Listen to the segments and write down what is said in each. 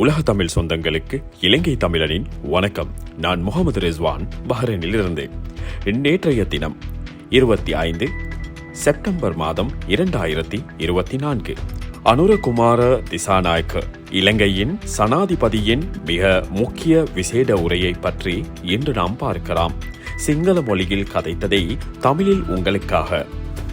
உலக தமிழ் சொந்தங்களுக்கு இலங்கை தமிழனின் வணக்கம். நான் முகமது ரிஸ்வான் பஹ்ரைனில் இருந்து நேற்றைய தினம் இருபத்தி ஐந்து செப்டம்பர் மாதம் இரண்டாயிரத்தி இருபத்தி நான்கு அனுரகுமார திசாநாயக்க இலங்கையின் சனாதிபதியின் மிக முக்கிய விசேட உரையை பற்றி இன்று நாம் பார்க்கலாம். சிங்கள மொழியில் கதைத்ததை தமிழில் உங்களுக்காக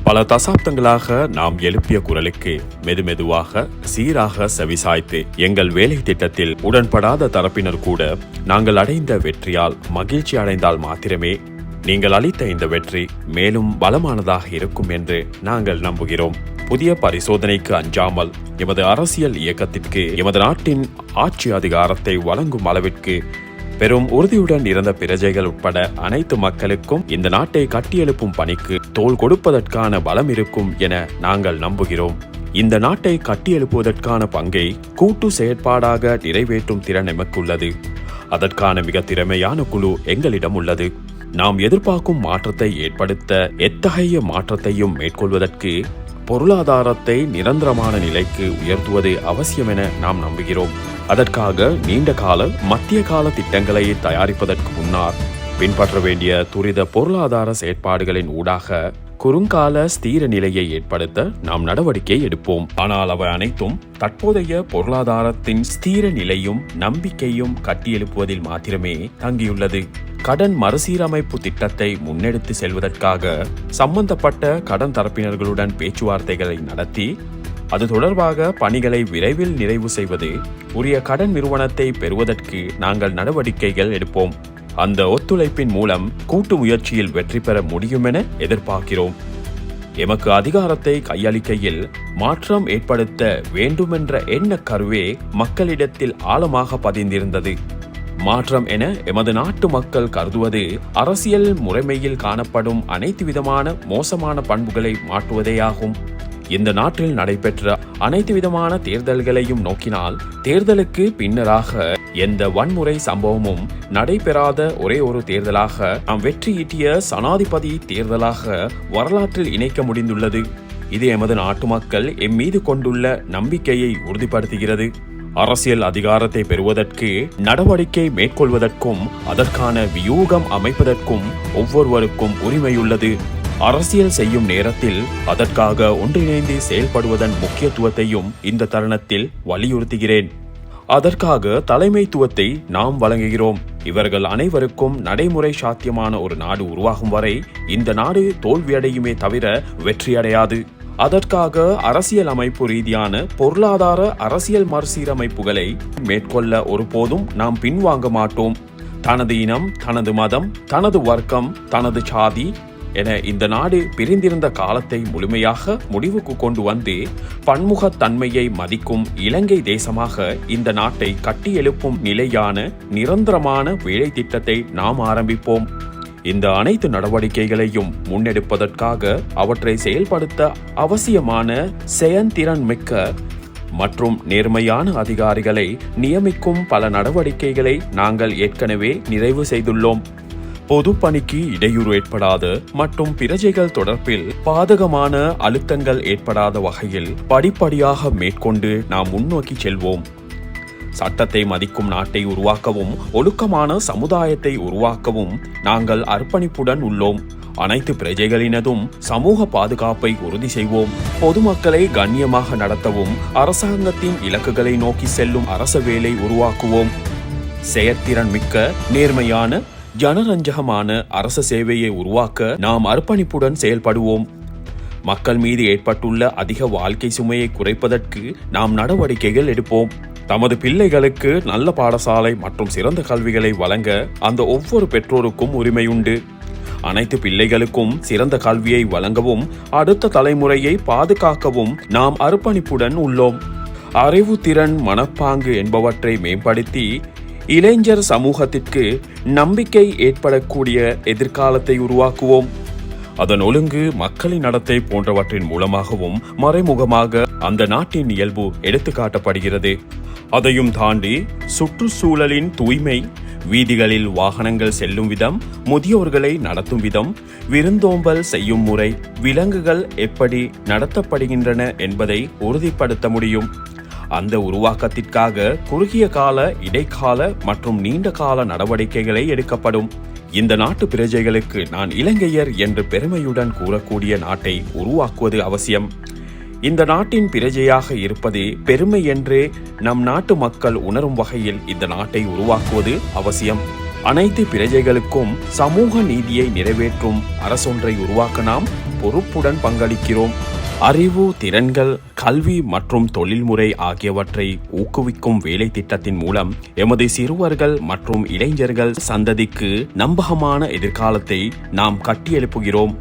பல தசாப்தங்களாக நாம் எழுப்பிய குரலுக்கு மெதுமெதுவாக சீராக செவிசாய்த்து எங்கள் வேலை திட்டத்தில் உடன்படாத தரப்பினர் கூட நாங்கள் அடைந்த வெற்றியால் மகிழ்ச்சி அடைந்தால் மாத்திரமே நீங்கள் அளித்த இந்த வெற்றி மேலும் பலமானதாக இருக்கும் என்று நாங்கள் நம்புகிறோம். புதிய பரிசோதனைக்கு அஞ்சாமல் எமது அரசியல் இயக்கத்திற்கு எமது நாட்டின் ஆட்சி அதிகாரத்தை வழங்கும் அளவிற்கு பெரும் உறுதியுடன் இருந்த பிரஜைகள் உட்பட அனைத்து மக்களுக்கும் இந்த நாட்டை கட்டியெழுப்பும் பணிக்கு தோல் கொடுப்பதற்கான பலம் இருக்கும் என நாங்கள் நம்புகிறோம். இந்த நாட்டை கட்டியெழுப்புவதற்கான பங்கை கூட்டு செயற்பாடாக நிறைவேற்றும் திறன் எமக்குள்ளது. அதற்கான மிக திறமையான குழு எங்களிடம் உள்ளது. நாம் எதிர்பார்க்கும் மாற்றத்தை ஏற்படுத்த எத்தகைய மாற்றத்தையும் மேற்கொள்வதற்கு பொருளாதாரத்தை நிரந்தரமான நிலைக்கு உயர்த்துவது அவசியம் என நாம் நம்புகிறோம். அதற்காக நீண்ட கால மத்திய கால திட்டங்களை தயாரிப்பதற்கு முன்னால் பின்பற்ற வேண்டிய துரித பொருளாதார செயற்பாடுகளின் ஊடாக குறுங்கால ஸ்தீர நிலையை ஏற்படுத்த நாம் நடவடிக்கை எடுப்போம். ஆனால் அவை அனைத்தும் தற்போதைய பொருளாதாரத்தின் ஸ்தீர நிலையும் நம்பிக்கையும் கட்டியெழுப்புவதில் மாத்திரமே தங்கியுள்ளது. கடன் மறுசீரமைப்பு திட்டத்தை முன்னெடுத்து செல்வதற்காக சம்பந்தப்பட்ட கடன் தரப்பினர்களுடன் பேச்சுவார்த்தைகளை நடத்தி அது தொடர்பாக பணிகளை விரைவில் நிறைவு செய்வது உரிய கடன் நிறுவனத்தை பெறுவதற்கு நாங்கள் நடவடிக்கைகள் எடுப்போம். அந்த ஒத்துழைப்பின் மூலம் கூட்டு முயற்சியில் வெற்றி பெற முடியும் என எதிர்பார்க்கிறோம். எமக்கு அதிகாரத்தை கையளிக்கையில் மாற்றம் ஏற்படுத்த வேண்டுமென்ற எண்ண கருவே மக்களிடத்தில் ஆழமாக பதிந்திருந்தது. மாற்றம் என எமது நாட்டு மக்கள் கருதுவது அரசியல் முறைமையில் காணப்படும் அனைத்து விதமான மோசமான பண்புகளை மாற்றுவதேயாகும். இந்த நாட்டில் நடைபெற்ற அனைத்து விதமான தேர்தல்களையும் நோக்கினால் தேர்தலுக்கு பின்னராக எந்த வன்முறை சம்பவமும் நடைபெறாத ஒரே ஒரு தேர்தலாக நாம் வெற்றியீட்டிய சனாதிபதி தேர்தலாக வரலாற்றில் இணைக்க முடிந்துள்ளது. இது எமது நாட்டு மக்கள் எம் மீது கொண்டுள்ள நம்பிக்கையை உறுதிப்படுத்துகிறது. அரசியல் அதிகாரத்தை பெறுவதற்கு நடவடிக்கை மேற்கொள்வதற்கும் அதற்கான வியூகம் அமைப்பதற்கும் ஒவ்வொருவருக்கும் உரிமையுள்ளது. அரசியல் செய்யும் நேரத்தில் அதற்காக ஒன்றிணைந்து செயல்படுவதன் முக்கியத்துவத்தையும் இந்த தருணத்தில் வலியுறுத்துகிறேன். அதற்காக தலைமைத்துவத்தை நாம் வழங்குகிறோம். இவர்கள் அனைவருக்கும் நடைமுறை சாத்தியமான ஒரு நாடு உருவாகும் வரை இந்த நாடு தோல்வியடையுமே தவிர வெற்றியடையாது. அதற்காக அரசியல் அமைப்பு ரீதியான பொருளாதார அரசியல் மறுசீரமைப்புகளை மேற்கொள்ள ஒருபோதும் நாம் பின்வாங்க மாட்டோம். தனது இனம் தனது மதம் தனது வர்க்கம் தனது சாதி என இந்த நாடு பிரிந்திருந்த காலத்தை முழுமையாக முடிவுக்கு கொண்டு வந்து பன்முகத்தன்மையை மதிக்கும் இலங்கை தேசமாக இந்த நாட்டை கட்டியெழுப்பும் நிலையான நிரந்தரமான வேலை திட்டத்தை நாம் ஆரம்பிப்போம். இந்த அனைத்து நடவடிக்கைகளையும் முன்னெடுப்பதற்காக அவற்றை செயல்படுத்த அவசியமான செயன்திறன் மிக்க மற்றும் நேர்மையான அதிகாரிகளை நியமிக்கும் பல நடவடிக்கைகளை நாங்கள் ஏற்கனவே நிறைவு செய்துள்ளோம். பொதுப்பணிக்கு இடையூறு ஏற்படாத மற்றும் பிரஜைகள் தொடர்பில் பாதகமான அழுத்தங்கள் ஏற்படாத வகையில் படிப்படியாக மேற்கொண்டு நாம் முன்னோக்கி செல்வோம். சட்டத்தை மதிக்கும் நாட்டை உருவாக்கவும் ஒழுக்கமான சமுதாயத்தை உருவாக்கவும் நாங்கள் அர்ப்பணிப்புடன் உள்ளோம். அனைத்து பிரஜைகளினதும் சமூக பாதுகாப்பை உறுதி செய்வோம். பொதுமக்களை கண்ணியமாக நடத்தவும் அரசாங்கத்தின் இலக்குகளை நோக்கி செல்லும் அரச வேலை உருவாக்குவோம். செயற்திறன் மிக்க நேர்மையான ஜனரஞ்சகமான அரச சேவையை உருவாக்க நாம் அர்ப்பணிப்புடன் செயல்படுவோம். மக்கள் மீது ஏற்பட்டுள்ள அதிக வாழ்க்கை சுமையை குறைப்பதற்கு நாம் நடவடிக்கைகள் எடுப்போம். தமது பிள்ளைகளுக்கு நல்ல பாடசாலை மற்றும் சிறந்த கல்விகளை வழங்க அந்த ஒவ்வொரு பெற்றோருக்கும் உரிமையுண்டு. அனைத்து பிள்ளைகளுக்கும் சிறந்த கல்வியை வழங்கவும் அடுத்த தலைமுறையை பாதுகாக்கவும் நாம் அர்ப்பணிப்புடன் உள்ளோம். அறிவுத்திறன் மனப்பாங்கு என்பவற்றை மேம்படுத்தி இளைஞர் சமூகத்திற்கு நம்பிக்கை ஏற்படக்கூடிய எதிர்காலத்தை உருவாக்குவோம். அதன் ஒழுங்கு மக்களின் நடத்தை போன்றவற்றின் மூலமாகவும் மறைமுகமாக அந்த நாட்டின் இயல்பு எடுத்துக்காட்டப்படுகிறது. அதையும் தாண்டி சுற்றுச்சூழலின் தூய்மை வீதிகளில் வாகனங்கள் செல்லும் விதம் முதியோர்களை நடத்தும் விதம் விருந்தோம்பல் செய்யும் முறை விலங்குகள் எப்படி நடத்தப்படுகின்றன என்பதை உறுதிப்படுத்த முடியும். அந்த உருவாக்கத்திற்காக குறுகிய கால இடைக்கால மற்றும் நீண்ட கால நடவடிக்கைகளை எடுக்கப்படும். இந்த நாட்டு பிரஜைகளுக்கு நான் இலங்கையர் என்று பெருமையுடன் கூறக்கூடிய நாட்டை உருவாக்குவது அவசியம். இந்த நாட்டின் பிரஜையாக இருப்பதே பெருமை என்றே நம் நாட்டு மக்கள் உணரும் வகையில் இந்த நாட்டை உருவாக்குவது அவசியம். அனைத்து பிரஜைகளுக்கும் சமூக நீதியை நிறைவேற்றும் அரசொன்றை உருவாக்க நாம் பொறுப்புடன் பங்களிக்கிறோம். அறிவு திறன்கள் கல்வி மற்றும் தொழில்முறை ஆகியவற்றை ஊக்குவிக்கும் வேலை திட்டத்தின் மூலம் எமது சிறுவர்கள் மற்றும் இளைஞர்கள் சந்ததிக்கு நம்பகமான எதிர்காலத்தை நாம் கட்டியெழுப்புகிறோம்.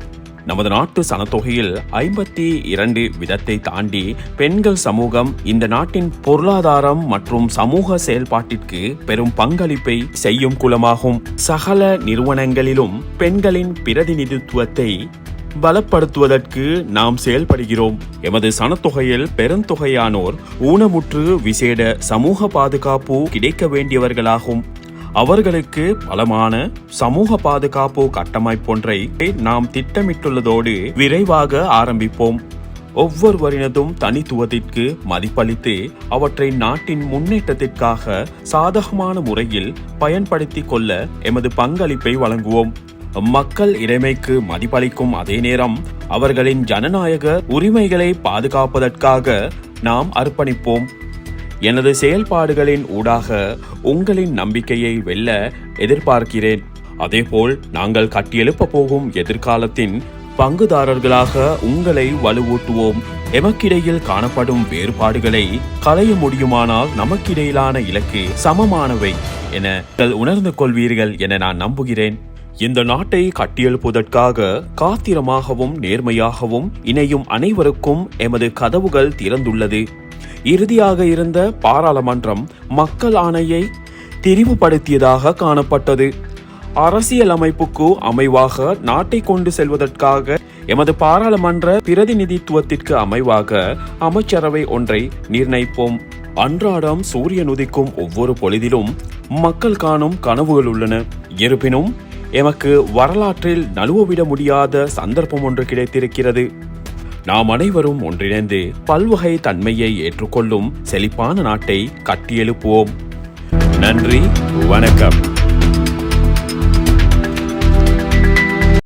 நமது நாட்டு சனத்தொகையில் ஐம்பத்தி இரண்டு விதத்தை தாண்டி பெண்கள் சமூகம் இந்த நாட்டின் பொருளாதாரம் மற்றும் சமூக செயல்பாட்டிற்கு பெரும் பங்களிப்பை செய்யும் குலமாகும். சகல நிறுவனங்களிலும் பெண்களின் பிரதிநிதித்துவத்தை பலப்படுத்துவதற்கு நாம் செயல்படுகிறோம். எமது சனத்தொகையில் பெருந்தொகையானோர் ஊனமுற்று விசேட சமூக பாதுகாப்பு கிடைக்க வேண்டியவர்களாகும். அவர்களுக்கு பலமான சமூக பாதுகாப்பு கட்டமைப்பொன்றை நாம் திட்டமிட்டுள்ளதோடு விரைவாக ஆரம்பிப்போம். ஒவ்வொருவரினதும் தனித்துவத்திற்கு மதிப்பளித்து அவற்றை நாட்டின் முன்னேற்றத்திற்காக சாதகமான முறையில் பயன்படுத்திக் கொள்ள எமது பங்களிப்பை வழங்குவோம். மக்கள் இறைமைக்கு மதிப்பளிக்கும் அதே நேரம் அவர்களின் ஜனநாயக உரிமைகளை பாதுகாப்பதற்காக நாம் அர்ப்பணிப்போம். எனது செயல்பாடுகளின் ஊடாக உங்களின் நம்பிக்கையை வெல்ல எதிர்பார்க்கிறேன். அதேபோல் நாங்கள் கட்டியெழுப்ப போகும் எதிர்காலத்தின் பங்குதாரர்களாக உங்களை வலுவூட்டுவோம். எமக்கிடையில் காணப்படும் வேறுபாடுகளை களைய முடியுமானால் நமக்கிடையிலான இலக்கு சமமானவை என உணர்ந்து கொள்வீர்கள் என நான் நம்புகிறேன். இந்த நாட்டை கட்டியெழுப்புவதற்காக காத்திரமாகவும் நேர்மையாகவும் இணையும் அனைவருக்கும் எமது கதவுகள் திறந்துள்ளது. இறுதியாக இருந்த பாராளுமன்றம் மக்கள் ஆணையை திரிவுபடுத்தியதாக காணப்பட்டது. அரசியலமைப்புக்கு அமைவாக நாட்டை கொண்டு செல்வதற்காக எமது பாராளுமன்ற பிரதிநிதித்துவத்திற்கு அமைவாக அமைச்சரவை ஒன்றை நிர்ணயிப்போம். அன்றாடம் சூரியன் உதிக்கும் ஒவ்வொரு பொழுதிலும் மக்கள் காணும் கனவுகள் உள்ளன. இருப்பினும் எமக்கு வரலாற்றில் நழுவவிட முடியாத சந்தர்ப்பம் ஒன்று கிடைத்திருக்கிறது. நாம் அனைவரும் ஒன்றிணைந்து பல்வகை தன்மையை ஏற்றுக்கொள்ளும் செழிப்பான நாட்டை கட்டியெழுப்புவோம். நன்றி வணக்கம்.